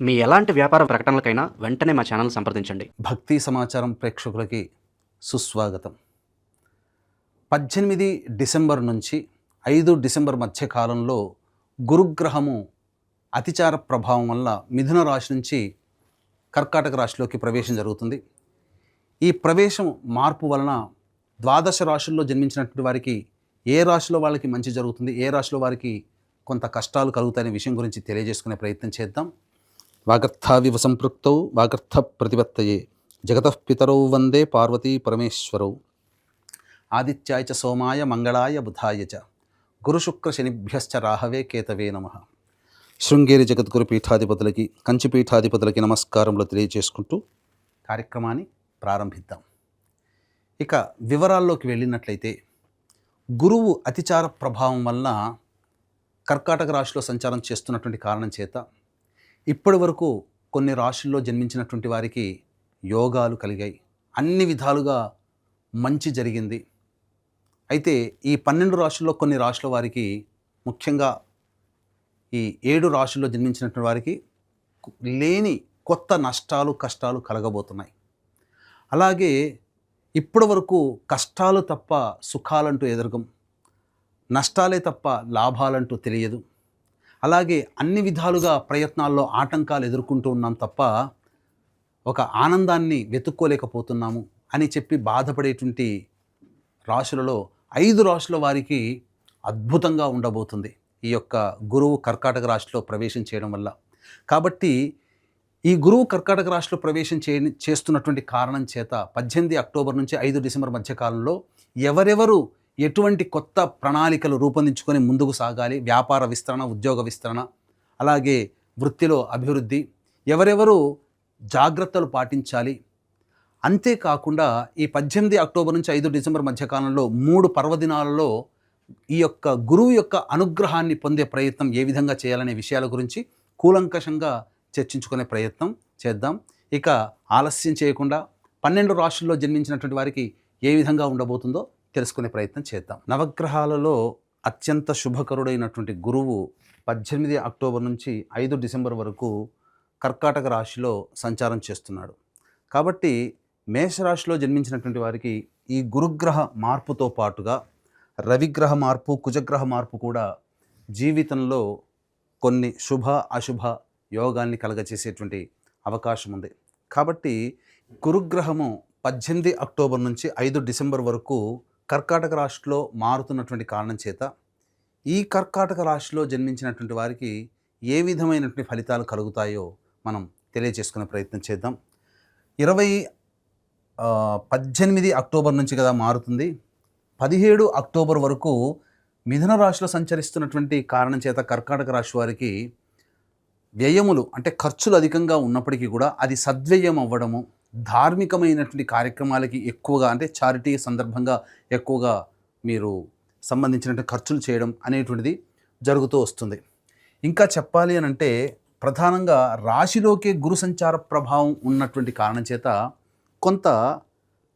మీ ఎలాంటి వ్యాపార ప్రకటనలకైనా వెంటనే మా ఛానల్ సంప్రదించండి. భక్తి సమాచారం ప్రేక్షకులకి సుస్వాగతం. పద్దెనిమిది డిసెంబర్ నుంచి ఐదు డిసెంబర్ మధ్య కాలంలో గురుగ్రహము అతిచార ప్రభావం వల్ల మిథున రాశి నుంచి కర్కాటక రాశిలోకి ప్రవేశం జరుగుతుంది. ఈ ప్రవేశం మార్పు వలన ద్వాదశ రాశుల్లో జన్మించినటువంటి వారికి ఏ రాశిలో వాళ్ళకి మంచి జరుగుతుంది ఏ రాశిలో వారికి కొంత కష్టాలు కలుగుతాయనే విషయం గురించి తెలియజేసుకునే ప్రయత్నం చేద్దాం. వాగర్థావివ సంపృక్తౌ వాగర్థ ప్రతిపత్తయే. జగతః పితరౌ వందే పార్వతీ పరమేశ్వరౌ. ఆదిత్యాయ చ సోమాయ మంగళాయ బుధాయ చ. గురుశుక్ర శనిభ్యశ్చ రాహవే కేతవే నమ. శృంగేరి జగద్గురు పీఠాధిపతులకి కంచి పీఠాధిపతులకి నమస్కారములు తెలియజేసుకుంటూ కార్యక్రమాన్ని ప్రారంభిద్దాం. ఇక వివరాల్లోకి వెళ్ళినట్లయితే గురువు అతిచార ప్రభావం వలన కర్కాటక రాశిలో సంచారం చేస్తున్నటువంటి కారణం చేత ఇప్పటి వరకు కొన్ని రాశుల్లో జన్మించినటువంటి వారికి యోగాలు కలిగాయి. అన్ని విధాలుగా మంచి జరిగింది. అయితే ఈ పన్నెండు రాశుల్లో కొన్ని రాశుల వారికి ముఖ్యంగా ఈ ఏడు రాశుల్లో జన్మించినటువంటి వారికి లేని కొత్త నష్టాలు కష్టాలు కలగబోతున్నాయి. అలాగే ఇప్పటి వరకు కష్టాలు తప్ప సుఖాలంటూ ఎదురగం నష్టాలే తప్ప లాభాలంటూ తెలియదు. అలాగే అన్ని విధాలుగా ప్రయత్నాల్లో ఆటంకాలు ఎదుర్కొంటూ ఉన్నాం తప్ప ఒక ఆనందాన్ని వెతుక్కోలేకపోతున్నాము అని చెప్పి బాధపడేటువంటి రాశులలో ఐదు రాశుల వారికి అద్భుతంగా ఉండబోతుంది ఈ యొక్క గురువు కర్కాటక రాశిలో ప్రవేశం చేయడం వల్ల. కాబట్టి ఈ గురువు కర్కాటక రాశిలో ప్రవేశం చే చేస్తున్నటువంటి కారణం చేత పద్దెనిమిది అక్టోబర్ నుంచి ఐదు డిసెంబర్ మధ్య కాలంలో ఎవరెవరు ఎటువంటి కొత్త ప్రణాళికలు రూపొందించుకొని ముందుకు సాగాలి? వ్యాపార విస్తరణ ఉద్యోగ విస్తరణ అలాగే వృత్తిలో అభివృద్ధి ఎవరెవరు జాగ్రత్తలు పాటించాలి? అంతేకాకుండా ఈ పద్దెనిమిది అక్టోబర్ నుంచి ఐదు డిసెంబర్ మధ్యకాలంలో మూడు పర్వదినాలలో ఈ యొక్క గురువు యొక్క అనుగ్రహాన్ని పొందే ప్రయత్నం ఏ విధంగా చేయాలనే విషయాల గురించి కూలంకషంగా చర్చించుకునే ప్రయత్నం చేద్దాం. ఇక ఆలస్యం చేయకుండా పన్నెండు రాష్ట్రాల్లో జన్మించినటువంటి వారికి ఏ విధంగా ఉండబోతుందో తెలుసుకునే ప్రయత్నం చేద్దాం. నవగ్రహాలలో అత్యంత శుభకరుడైనటువంటి గురువు పద్దెనిమిది అక్టోబర్ నుంచి ఐదు డిసెంబర్ వరకు కర్కాటక రాశిలో సంచారం చేస్తున్నాడు. కాబట్టి మేషరాశిలో జన్మించినటువంటి వారికి ఈ గురుగ్రహ మార్పుతో పాటుగా రవిగ్రహ మార్పు కుజగ్రహ మార్పు కూడా జీవితంలో కొన్ని శుభ అశుభ యోగాన్ని కలగచేసేటువంటి అవకాశం ఉంది. కాబట్టి గురుగ్రహము పద్దెనిమిది అక్టోబర్ నుంచి ఐదు డిసెంబర్ వరకు కర్కాటక రాశిలో మారుతున్నటువంటి కారణం చేత ఈ కర్కాటక రాశిలో జన్మించినటువంటి వారికి ఏ విధమైనటువంటి ఫలితాలు కలుగుతాయో మనం తెలియజేసుకునే ప్రయత్నం చేద్దాం. ఇరవై పద్దెనిమిది అక్టోబర్ నుంచి కదా మారుతుంది. పదిహేడు అక్టోబర్ వరకు మిథున రాశిలో సంచరిస్తున్నటువంటి కారణం చేత కర్కాటక రాశి వారికి వ్యయములు అంటే ఖర్చులు అధికంగా ఉన్నప్పటికీ కూడా అది సద్వ్యయం అవ్వడము ధార్మికమైనటువంటి కార్యక్రమాలకి ఎక్కువగా అంటే చారిటీ సందర్భంగా ఎక్కువగా మీరు సంబంధించినటువంటి ఖర్చులు చేయడం అనేటువంటిది జరుగుతూ వస్తుంది. ఇంకా చెప్పాలి అని అంటే ప్రధానంగా రాశిలోకే గురు సంచార ప్రభావం ఉన్నటువంటి కారణం చేత కొంత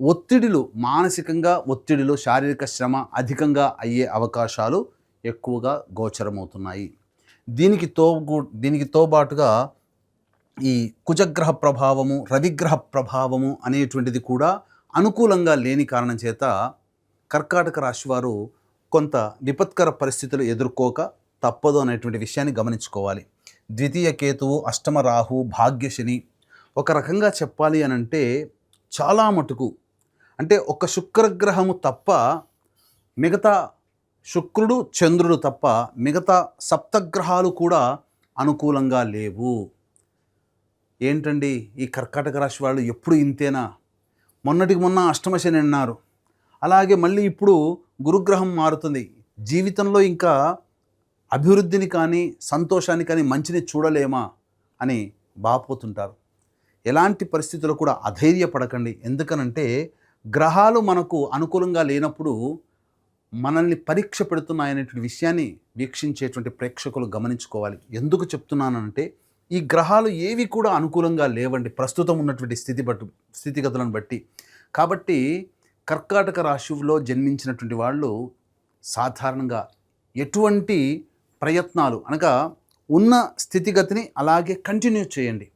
ఒత్తిడిలు మానసికంగా ఒత్తిడిలు శారీరక శ్రమ అధికంగా అయ్యే అవకాశాలు ఎక్కువగా గోచరమవుతున్నాయి. దీనికి తో దీనికి తోబాటుగా ఈ కుజగ్రహ ప్రభావము రవిగ్రహ ప్రభావము అనేటువంటిది కూడా అనుకూలంగా లేని కారణం చేత కర్కాటక రాశి వారు కొంత విపత్కర పరిస్థితులు ఎదుర్కోక తప్పదు అనేటువంటి విషయాన్ని గమనించుకోవాలి. ద్వితీయ కేతువు అష్టమ రాహు భాగ్యశని ఒక రకంగా చెప్పాలి అని అంటే చాలా మటుకు. అంటే ఒక శుక్రగ్రహము తప్ప మిగతా శుక్రుడు చంద్రుడు తప్ప మిగతా సప్తగ్రహాలు కూడా అనుకూలంగా లేవు. ఏంటండి ఈ కర్కాటక రాశి వాళ్ళు ఎప్పుడు ఇంతేనా? మొన్నటికి మొన్న అష్టమశని అన్నారు. అలాగే మళ్ళీ ఇప్పుడు గురుగ్రహం మారుతుంది. జీవితంలో ఇంకా అభివృద్ధిని కానీ సంతోషాన్ని కానీ మంచిని చూడలేమా అని బాపోతుంటారు. ఎలాంటి పరిస్థితుల్లో కూడా అధైర్యపడకండి. ఎందుకనంటే గ్రహాలు మనకు అనుకూలంగా లేనప్పుడు మనల్ని పరీక్ష పెడుతున్నాయనేటువంటి విషయాన్ని వీక్షించేటువంటి ప్రేక్షకులు గమనించుకోవాలి. ఎందుకు చెప్తున్నానంటే ఈ గ్రహాలు ఏవి కూడా అనుకూలంగా లేవండి. ప్రస్తుతం ఉన్నటువంటి స్థితి బట్టి స్థితిగతులను బట్టి. కాబట్టి కర్కాటక రాశిలో జన్మించినటువంటి వాళ్ళు సాధారణంగా ఎటువంటి ప్రయత్నాలు అనగా ఉన్న స్థితిగతిని అలాగే కంటిన్యూ చేయండి.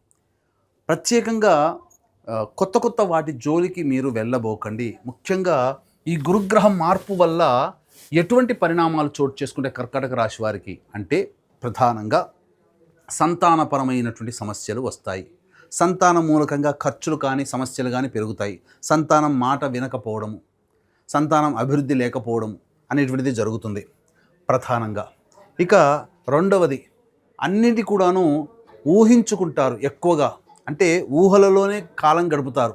ప్రత్యేకంగా కొత్త కొత్త వాటి జోలికి మీరు వెళ్ళబోకండి. ముఖ్యంగా ఈ గురుగ్రహం మార్పు వల్ల ఎటువంటి పరిణామాలు చోటు చేసుకుంటే కర్కాటక రాశి వారికి అంటే ప్రధానంగా సంతానపరమైనటువంటి సమస్యలు వస్తాయి. సంతానం మూలకంగా ఖర్చులు కానీ సమస్యలు కానీ పెరుగుతాయి. సంతానం మాట వినకపోవడము సంతానం అభివృద్ధి లేకపోవడం అనేటువంటిది జరుగుతుంది ప్రధానంగా. ఇక రెండవది అన్నిటి కూడాను ఊహించుకుంటారు ఎక్కువగా. అంటే ఊహలలోనే కాలం గడుపుతారు.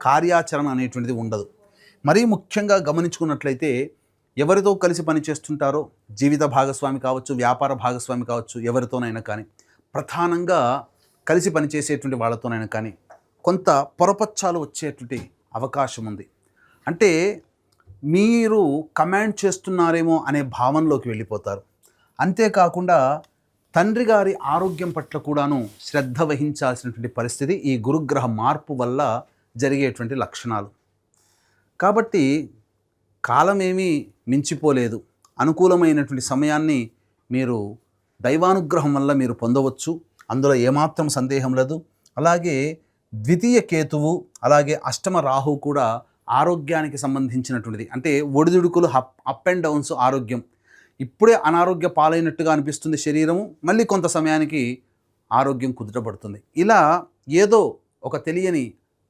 కార్యాచరణ అనేటువంటిది ఉండదు. మరీ ముఖ్యంగా గమనించుకున్నట్లయితే ఎవరితో కలిసి పనిచేస్తుంటారో జీవిత భాగస్వామి కావచ్చు వ్యాపార భాగస్వామి కావచ్చు ఎవరితోనైనా కానీ ప్రధానంగా కలిసి పనిచేసేటువంటి వాళ్ళతోనైనా కానీ కొంత పొరపచ్చాలు వచ్చేటువంటి అవకాశం ఉంది. అంటే మీరు కమాండ్ చేస్తున్నారేమో అనే భావనలోకి వెళ్ళిపోతారు. అంతేకాకుండా తండ్రి గారి ఆరోగ్యం పట్ల కూడాను శ్రద్ధ వహించాల్సినటువంటి పరిస్థితి ఈ గురుగ్రహ మార్పు వల్ల జరిగేటువంటి లక్షణాలు. కాబట్టి కాలమేమీ మించిపోలేదు. అనుకూలమైనటువంటి సమయాన్ని మీరు దైవానుగ్రహం వల్ల మీరు పొందవచ్చు. అందులో ఏమాత్రం సందేహం లేదు. అలాగే ద్వితీయ కేతువు అలాగే అష్టమ రాహు కూడా ఆరోగ్యానికి సంబంధించినటువంటిది. అంటే ఒడిదుడుకులు అప్ అప్ అండ్ డౌన్స్ ఆరోగ్యం. ఇప్పుడే అనారోగ్య పాలైనట్టుగా అనిపిస్తుంది శరీరము. మళ్ళీ కొంత సమయానికి ఆరోగ్యం కుదుటపడుతుంది. ఇలా ఏదో ఒక తెలియని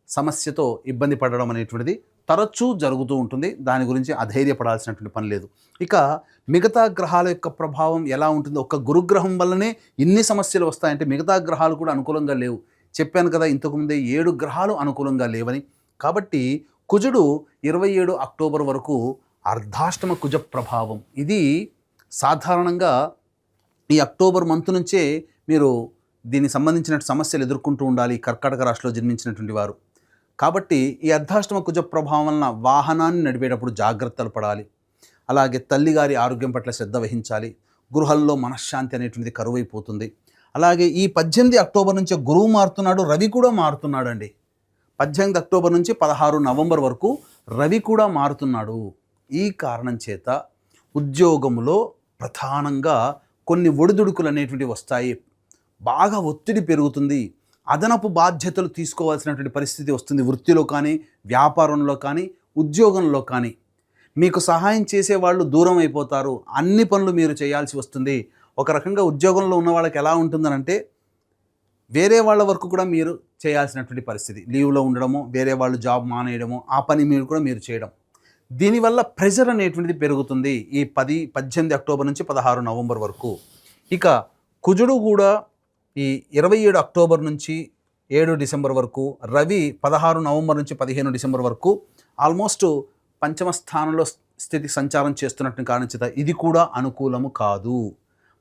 సమస్యతో ఇబ్బంది పడడం అనేటువంటిది తరచూ జరుగుతూ ఉంటుంది. దాని గురించి అధైర్యపడాల్సినటువంటి పని లేదు. ఇక మిగతా గ్రహాల యొక్క ప్రభావం ఎలా ఉంటుందో? ఒక గురుగ్రహం వల్లనే ఇన్ని సమస్యలు వస్తాయంటే మిగతా గ్రహాలు కూడా అనుకూలంగా లేవు. చెప్పాను కదా ఇంతకుముందే ఏడు గ్రహాలు అనుకూలంగా లేవని. కాబట్టి కుజుడు ఇరవై ఏడు అక్టోబర్ వరకు అర్ధాష్టమ కుజ ప్రభావం. ఇది సాధారణంగా ఈ అక్టోబర్ మంత్ నుంచే మీరు దీనికి సంబంధించిన సమస్యలు ఎదుర్కొంటూ ఉండాలి. కర్కాటక రాశిలో జన్మించినటువంటి వారు. కాబట్టి ఈ అర్ధాష్టమ కుజ ప్రభావం వలన వాహనాన్ని నడిపేటప్పుడు జాగ్రత్తలు పడాలి. అలాగే తల్లిగారి ఆరోగ్యం పట్ల శ్రద్ధ వహించాలి. గృహంలో మనశ్శాంతి అనేటువంటిది కరువైపోతుంది. అలాగే ఈ పద్దెనిమిది అక్టోబర్ నుంచి గురువు మారుతున్నాడు రవి కూడా మారుతున్నాడు అండి పద్దెనిమిది అక్టోబర్ నుంచి పదహారు నవంబర్ వరకు రవి కూడా మారుతున్నాడు. ఈ కారణం చేత ఉద్యోగంలో ప్రధానంగా కొన్ని ఒడిదుడుకులు అనేటువంటివి వస్తాయి. బాగా ఒత్తిడి పెరుగుతుంది. అదనపు బాధ్యతలు తీసుకోవాల్సినటువంటి పరిస్థితి వస్తుంది వృత్తిలో కానీ వ్యాపారంలో కానీ ఉద్యోగంలో కానీ. మీకు సహాయం చేసే వాళ్ళు దూరం అయిపోతారు. అన్ని పనులు మీరు చేయాల్సి వస్తుంది. ఒక రకంగా ఉద్యోగంలో ఉన్న వాళ్ళకి ఎలా ఉంటుందనంటే వేరే వాళ్ళ వరకు కూడా మీరు చేయాల్సినటువంటి పరిస్థితి. లీవ్లో ఉండడము వేరే వాళ్ళు జాబ్ మానేయడము ఆ పని మీరు కూడా మీరు చేయడం. దీనివల్ల ప్రెషర్ అనేటువంటిది పెరుగుతుంది ఈ పది పద్దెనిమిది అక్టోబర్ నుంచి పదహారు నవంబర్ వరకు. ఇక కుజుడు కూడా ఈ ఇరవై ఏడు అక్టోబర్ నుంచి ఏడు డిసెంబర్ వరకు రవి పదహారు నవంబర్ నుంచి పదిహేను డిసెంబర్ వరకు ఆల్మోస్ట్ పంచమ స్థానంలో స్థితి సంచారం చేస్తున్నట్టు కారణం ఇది కూడా అనుకూలము కాదు.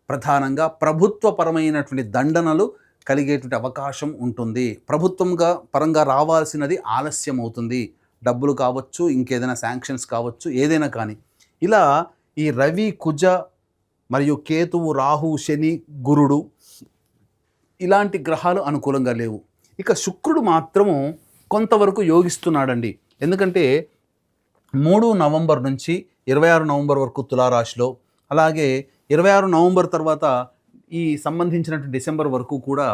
ప్రధానంగా ప్రభుత్వపరమైనటువంటి దండనలు కలిగేటువంటి అవకాశం ఉంటుంది. ప్రభుత్వంగా పరంగా రావాల్సినది ఆలస్యం అవుతుంది. డబ్బులు కావచ్చు ఇంకేదైనా శాంక్షన్స్ కావచ్చు ఏదైనా కానీ. ఇలా ఈ రవి కుజ మరియు కేతువు రాహు శని గురుడు ఇలాంటి గ్రహాలు అనుకూలంగా లేవు. ఇక శుక్రుడు మాత్రము కొంతవరకు యోగిస్తున్నాడండి. ఎందుకంటే మూడు నవంబర్ నుంచి ఇరవై ఆరు నవంబర్ వరకు తులారాశిలో అలాగే ఇరవై ఆరు నవంబర్ తర్వాత ఈ సంబంధించినటువంటి డిసెంబర్ వరకు కూడా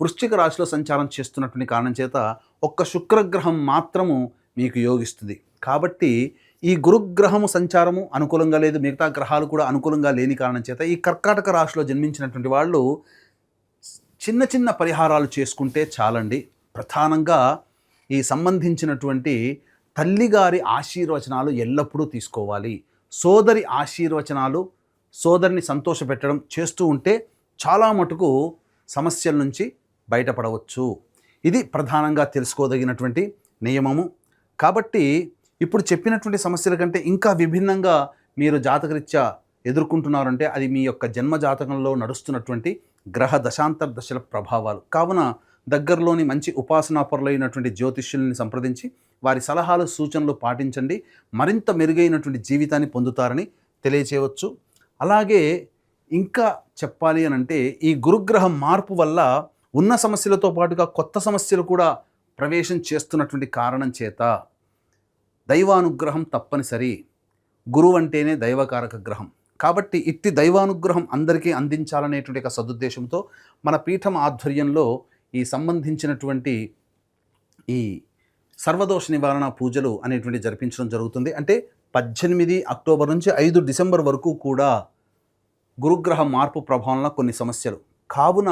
వృశ్చిక రాశిలో సంచారం చేస్తున్నటువంటి కారణం చేత ఒక్క శుక్రగ్రహం మాత్రము మీకు యోగిస్తుంది. కాబట్టి ఈ గురుగ్రహము సంచారము అనుకూలంగా లేదు మిగతా గ్రహాలు కూడా అనుకూలంగా లేని కారణం చేత ఈ కర్కాటక రాశిలో జన్మించినటువంటి వాళ్ళు చిన్న చిన్న పరిహారాలు చేసుకుంటే చాలండి. ప్రధానంగా ఈ సంబంధించినటువంటి తల్లిగారి ఆశీర్వచనాలు ఎల్లప్పుడూ తీసుకోవాలి. సోదరి ఆశీర్వచనాలు సోదరిని సంతోషపెట్టడం చేస్తూ ఉంటే చాలా మటుకు సమస్యల నుంచి బయటపడవచ్చు. ఇది ప్రధానంగా తెలుసుకోదగినటువంటి నియమము. కాబట్టి ఇప్పుడు చెప్పినటువంటి సమస్యల కంటే ఇంకా విభిన్నంగా మీరు జాతకరీత్యా ఎదుర్కొంటున్నారంటే అది మీ యొక్క జన్మ జాతకంలో నడుస్తున్నటువంటి గ్రహ దశాంతర దశల ప్రభావాలు. కావున దగ్గరలోని మంచి ఉపాసనాపరులైనటువంటి జ్యోతిష్యుల్ని సంప్రదించి వారి సలహాలు సూచనలు పాటించండి. మరింత మెరుగైనటువంటి జీవితాన్ని పొందుతారని తెలియచేయవచ్చు. అలాగే ఇంకా చెప్పాలి అని అంటే ఈ గురుగ్రహం మార్పు వల్ల ఉన్న సమస్యలతో పాటుగా కొత్త సమస్యలు కూడా ప్రవేశం చేస్తున్నటువంటి కారణం చేత దైవానుగ్రహం తప్పనిసరి. గురువు అంటేనే దైవకారక గ్రహం. కాబట్టి ఇట్టి దైవానుగ్రహం అందరికీ అందించాలనేటువంటి ఒక సదుద్దేశంతో మన పీఠం ఆధ్వర్యంలో ఈ సంబంధించినటువంటి ఈ సర్వదోష నివారణ పూజలు అనేటువంటి జరిపించడం జరుగుతుంది. అంటే పద్దెనిమిది అక్టోబర్ నుంచి ఐదు డిసెంబర్ వరకు కూడా గురుగ్రహ మార్పు ప్రభావంలో కొన్ని సమస్యలు. కావున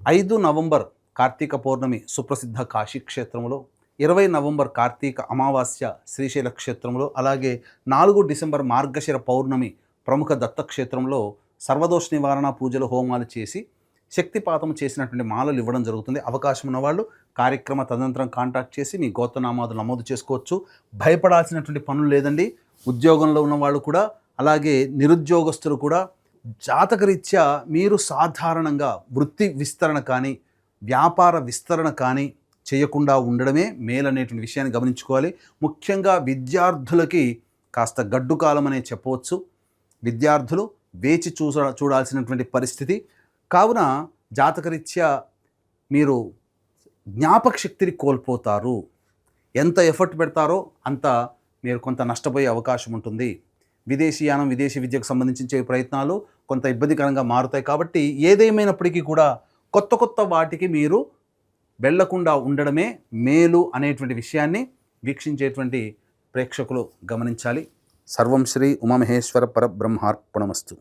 ఐదు నవంబర్ కార్తీక పౌర్ణమి సుప్రసిద్ధ కాశీ క్షేత్రంలో ఇరవై నవంబర్ కార్తీక అమావాస్య శ్రీశైల క్షేత్రంలో అలాగే నాలుగు డిసెంబర్ మార్గశిర పౌర్ణమి ప్రముఖ దత్తక్షేత్రంలో సర్వదోష నివారణ పూజలు హోమాలు చేసి శక్తిపాతం చేసినటువంటి మాలలు ఇవ్వడం జరుగుతుంది. అవకాశం ఉన్నవాళ్ళు కార్యక్రమ తదనంతరం కాంటాక్ట్ చేసి మీ గోత్రనామాలు నమోదు చేసుకోవచ్చు. భయపడాల్సినటువంటి పనులు లేదండి. ఉద్యోగంలో ఉన్న వాళ్ళు కూడా అలాగే నిరుద్యోగస్తులు కూడా జాతకరీత్యా మీరు సాధారణంగా వృత్తి విస్తరణ కానీ వ్యాపార విస్తరణ కానీ చేయకుండా ఉండడమే మేలనేటువంటి విషయాన్ని గమనించుకోవాలి. ముఖ్యంగా విద్యార్థులకి కాస్త గడ్డు కాలం అనే చెప్పవచ్చు. విద్యార్థులు వేచి చూస చూడాల్సినటువంటి పరిస్థితి. కావున జాతకరీత్యా మీరు జ్ఞాపక శక్తిని కోల్పోతారు. ఎంత ఎఫర్ట్ పెడతారో అంత మీరు కొంత నష్టపోయే అవకాశం ఉంటుంది. విదేశీయానం విదేశీ విద్యకు సంబంధించే ప్రయత్నాలు కొంత ఇబ్బందికరంగా మారుతాయి. కాబట్టి ఏదేమైనప్పటికీ కూడా కొత్త కొత్త వాటికి మీరు వెళ్ళకుండా ఉండడమే మేలు అనేటువంటి విషయాన్ని వీక్షించేటువంటి ప్రేక్షకులు గమనించాలి. సర్వం శ్రీ ఉమామహేశ్వర పరబ్రహ్మార్పణమస్తు.